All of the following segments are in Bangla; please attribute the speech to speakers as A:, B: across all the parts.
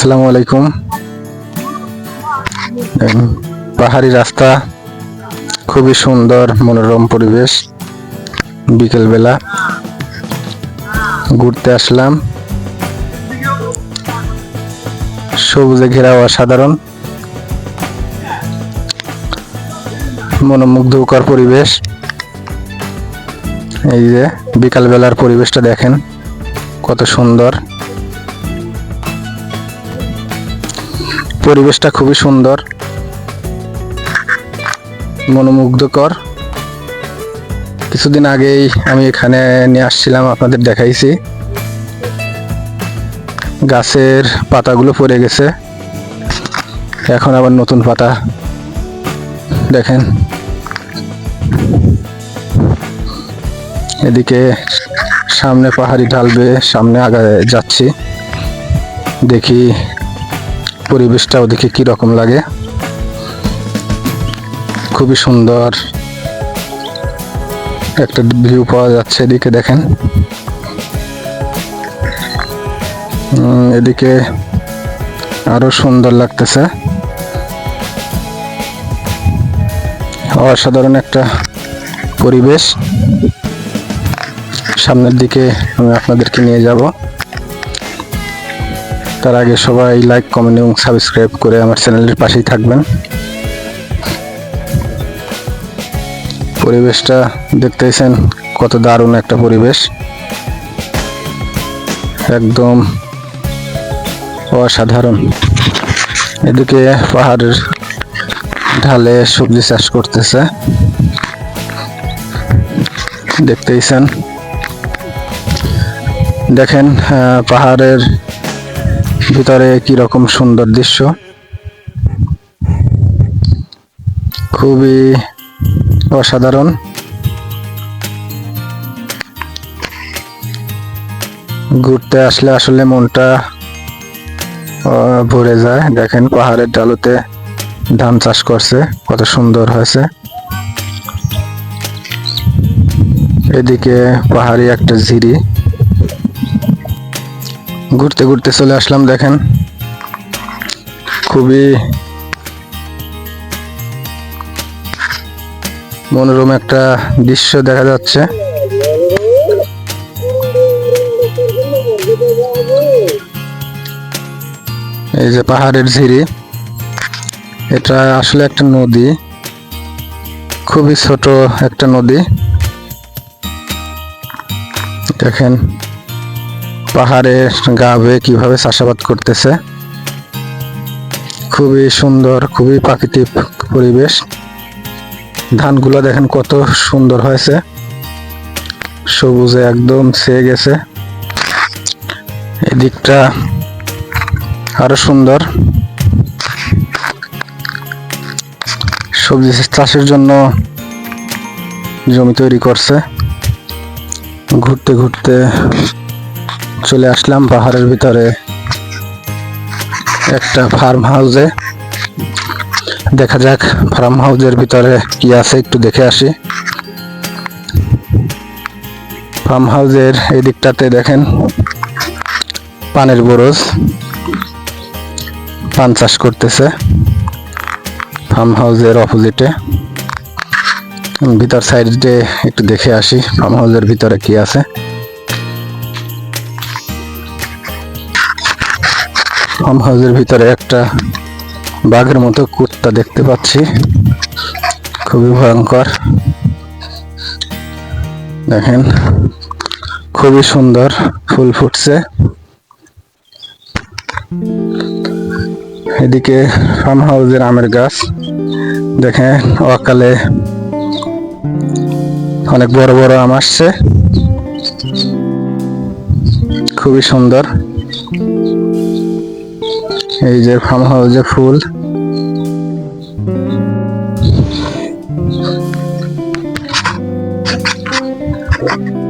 A: আসসালামু আলাইকুম। পাহাড়ি রাস্তা, খুবই সুন্দর, মনোরম পরিবেশ। বিকেলবেলা ঘুরতে আসলাম। সবুজে ঘেরা অসাধারণ। মনোমুগ্ধকর পরিবেশ। এই যে বিকালবেলার পরিবেশটা দেখেন, কত সুন্দর। পরিবেশটা খুবই সুন্দর, মনোমুগ্ধকর। কিছুদিন আগেই আমি এখানে নিয়ে আসছিলাম, আপনাদের দেখাইছি। গাছের পাতাগুলো পড়ে গেছে। এখন আবার নতুন পাতা। দেখেন। এদিকে সামনে পাহাড়ি ঢালবে সামনে আগা যাচ্ছি। দেখি পরিবেশটা ওদিকে কি রকম লাগে। খুবই সুন্দর একটা ভিউ পাওয়া যাচ্ছে এদিকে দেখেন। এদিকে আরও সুন্দর লাগতেছে। অসাধারণ একটা পরিবেশ। সামনের দিকে আমি আপনাদেরকে নিয়ে যাব। তার আগে সবাই লাইক কমেন্ট এবং সাবস্ক্রাইব করে আমার চ্যানেলের পাশেই থাকবেন। পরিবেশটা দেখতেছেন কত দারুণ একটা পরিবেশ। একদম অসাধারণ। এদিকে পাহাড়ের ঢালে সবজি চাষ করতেছে। দেখতেইছেন দেখেন পাহাড়ের ভিতরে কি রকম সুন্দর দৃশ্য? খুবই অসাধারণ। ঘুরতে আসলে আসলে মনটা ভরে যায়। দেখেন পাহাড়ের ডালুতে ধান চাষ করছে, কত সুন্দর হয়েছে। এদিকে পাহাড়ি একটা ঝিরি। ঘুরতে ঘুরতে চলে আসলাম, দেখেন। খুবই মনোরম একটা দৃশ্য দেখা যাচ্ছে। এই যে পাহাড়ের ঝিরি, এটা আসলে একটা নদী। খুবই ছোট একটা নদী। দেখেন পাহাড়ের গা বেয়ে কীভাবে চাষাবাদ করতেছে। খুবই সুন্দর, খুবই প্রাকৃতিক পরিবেশ। ধানগুলো দেখেন কত সুন্দর হয়েছে। সবুজে একদম ছেয়ে গেছে। এদিকটা আরও সুন্দর। সবজি চাষের জন্য জমি তৈরি করছে। ঘুরতে ঘুরতে চলে আসলাম পাহাড়ের ভিতরে একটা ফার্ম হাউসে দেখা যাক ফার্ম হাউসের ভিতরে কি আছে, একটু দেখে আসি। ফার্ম হাউসের এই দিকটাতে দেখেন, পানের বরজ। পান চাষ করতেছে ফার্ম হাউসের অপোজিটে ভিতর সাইডে একটু দেখে আসি ফার্ম হাউসের ভিতরে কি আছে। ফার্ম হাউসের ভিতরে একটা বাঘের মতো কুত্তা দেখতে পাচ্ছি। খুবই ভয়ঙ্কর। দেখেন, খুবই সুন্দর ফুল ফুটছে। এদিকে ফার্ম হাউসের আমের গাছ। দেখেন, অকালে অনেক বড় বড় আম আসছে। খুবই সুন্দর। এই যে ফার্ম হাউসে ফুল।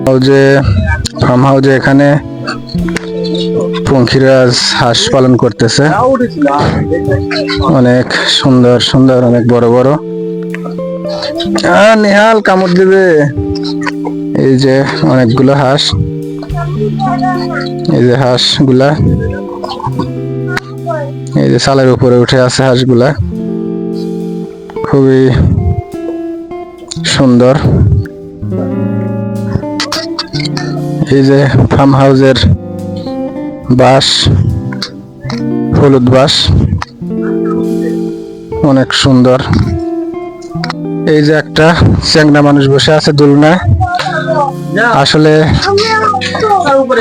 A: হাউজে ফার্ম হাউজে এখানে পঙ্খিরাজ হাঁস পালন করতেছে। অনেক সুন্দর সুন্দর, অনেক বড় বড়। নেহাল কামড় দিবে। এই যে অনেকগুলো হাঁস। এই যে হাঁসগুলা। এই যে চালের উপরে উঠে আছে হাঁসগুলা। খুবই সুন্দর। এই যে ফার্ম হাউসের বাঁশ, হলুদ বাঁশ, অনেক সুন্দর। এই যে একটা চ্যাংনা মানুষ বসে আছে দুলনায়। আসলে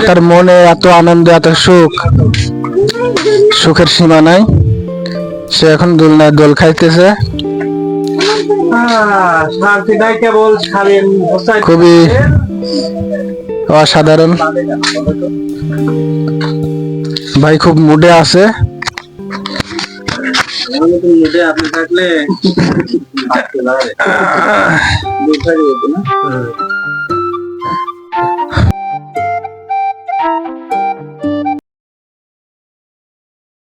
A: তার মনে এত আনন্দ, এত সুখ। সুখের সীমা নাই। সে এখন দুলনায় দোল খাইতেছে। খুবই অসাধারণ। ভাই খুব মুডে আছে।
B: থাকলে